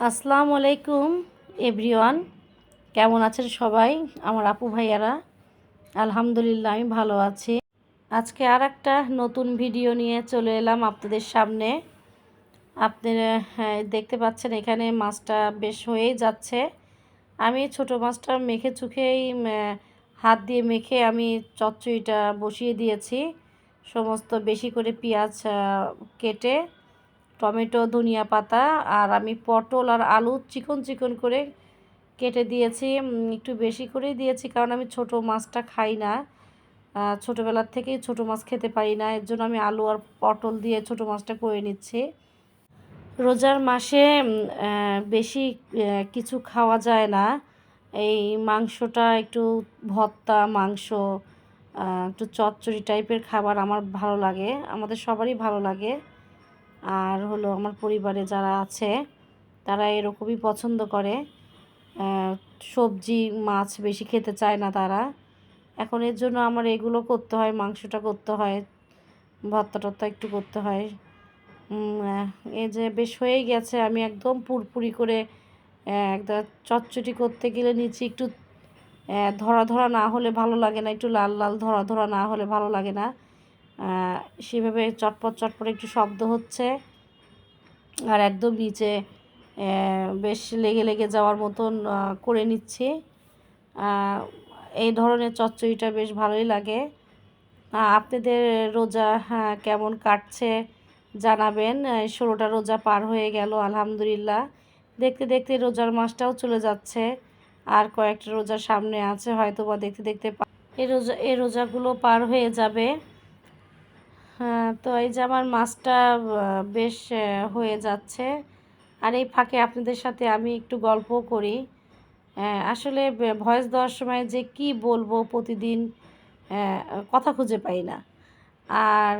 আসসালামু আলাইকুম এভরিওয়ান। কেমন আছেন সবাই? আমার আপু ভাইয়ারা আলহামদুলিল্লাহ আমি ভালো আছি। আজকে আর একটা নতুন ভিডিও নিয়ে চলে এলাম আপনাদের সামনে। আপনারা হ্যাঁ, দেখতে পাচ্ছেন এখানে মাছটা বেশ হয়েই যাচ্ছে। আমি ছোট মাছটা মেখে চুখেই হাত দিয়ে মেখে আমি চচ্চড়িটা বসিয়ে দিয়েছি। সমস্ত বেশি করে পেঁয়াজ কেটে টমেটো, ধনিয়া পাতা আর আমি পটল আর আলু চিকন চিকন করে কেটে দিয়েছি। একটু বেশি করেই দিয়েছি কারণ আমি ছোট মাছটা খাই না। ছোটোবেলার থেকেই ছোট মাছ খেতে পারি না। এর জন্য আমি আলু আর পটল দিয়ে ছোট মাছটা করে নিচ্ছি। রোজার মাসে বেশি কিছু খাওয়া যায় না। এই মাংসটা একটু ভর্তা, মাংস একটু চচ্চড়ি টাইপের খাবার আমার ভালো লাগে। আমাদের সবারই ভালো লাগে। আর হলো আমার পরিবারে যারা আছে, তারা এরকমই পছন্দ করে। সবজি, মাছ বেশি খেতে চায় না তারা। এখন এর জন্য আমার এগুলো করতে হয়, মাংসটা করতে হয়, ভর্তা টর্তা একটু করতে হয়। এই যে বেশ হয়ে গেছে, আমি একদম পুরপুরি করে একদম চটচটি করতে গেলে নিচে একটু ধরা ধরা না হলে ভালো লাগে না, একটু লাল লাল ধরা ধরা না হলে ভালো লাগে না। সেভাবে চটপট চটপট একটু শব্দ হচ্ছে। আর একদম নিচে বেশ লেগে লেগে যাওয়ার মতন করে নিচ্ছি। এই ধরনের চচ্চড়িটা বেশ ভালোই লাগে। আপনাদের রোজা হ্যাঁ, কেমন কাটছে জানাবেন। ষোলোটা রোজা পার হয়ে গেল আলহামদুলিল্লাহ। দেখতে দেখতে রোজার মাসটাও চলে যাচ্ছে। আর কয়েকটা রোজার সামনে আছে হয়তো বা দেখতে দেখতে এই রোজা এই রোজাগুলো পার হয়ে যাবে। তো এই যে আমার মাছটা বেশ হয়ে যাচ্ছে। আর এই ফাঁকে আপনাদের সাথে আমি একটু গল্পও করি। আসলে ভয়েস দেওয়ার সময় যে কি বলব প্রতিদিন কথা খুঁজে পাই না। আর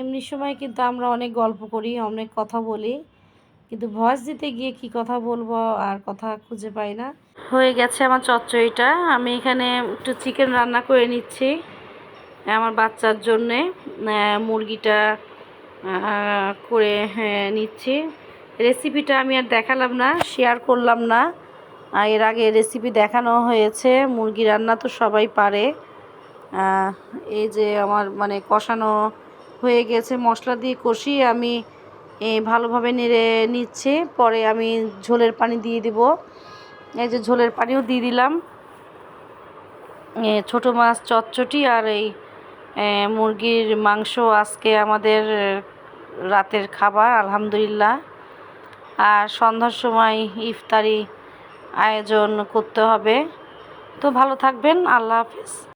এমনি সময় কিন্তু আমরা অনেক গল্প করি, অনেক কথা বলি। কিন্তু ভয়েস দিতে গিয়ে কি কথা বলব আর কথা খুঁজে পাই না। হয়ে গেছে আমার চচ্চড়িটা। আমি এখানে একটু চিকেন রান্না করে নিচ্ছি। আমার বাচ্চার জন্যে মুরগিটা করে হ্যাঁ, নিচ্ছি। রেসিপিটা আমি আর দেখালাম না শেয়ার করলাম না। এর আগে রেসিপি দেখানো হয়েছে মুরগি রান্না তো সবাই পারে। এই যে আমার মানে কষানো হয়ে গেছে মশলা দিয়ে কষিয়ে আমি ভালোভাবে নেড়ে নিচ্ছি। পরে আমি ঝোলের পানি দিয়ে দিব। এই যে ঝোলের পানিও দিয়ে দিলাম। ছোট মাছ চটচটি আর এই মুরগির মাংস আজকে আমাদের রাতের খাবার, আলহামদুলিল্লাহ। আর সন্ধ্যার সময় ইফতারি আয়োজন করতে হবে। তো ভালো থাকবেন, আল্লাহ হাফিজ।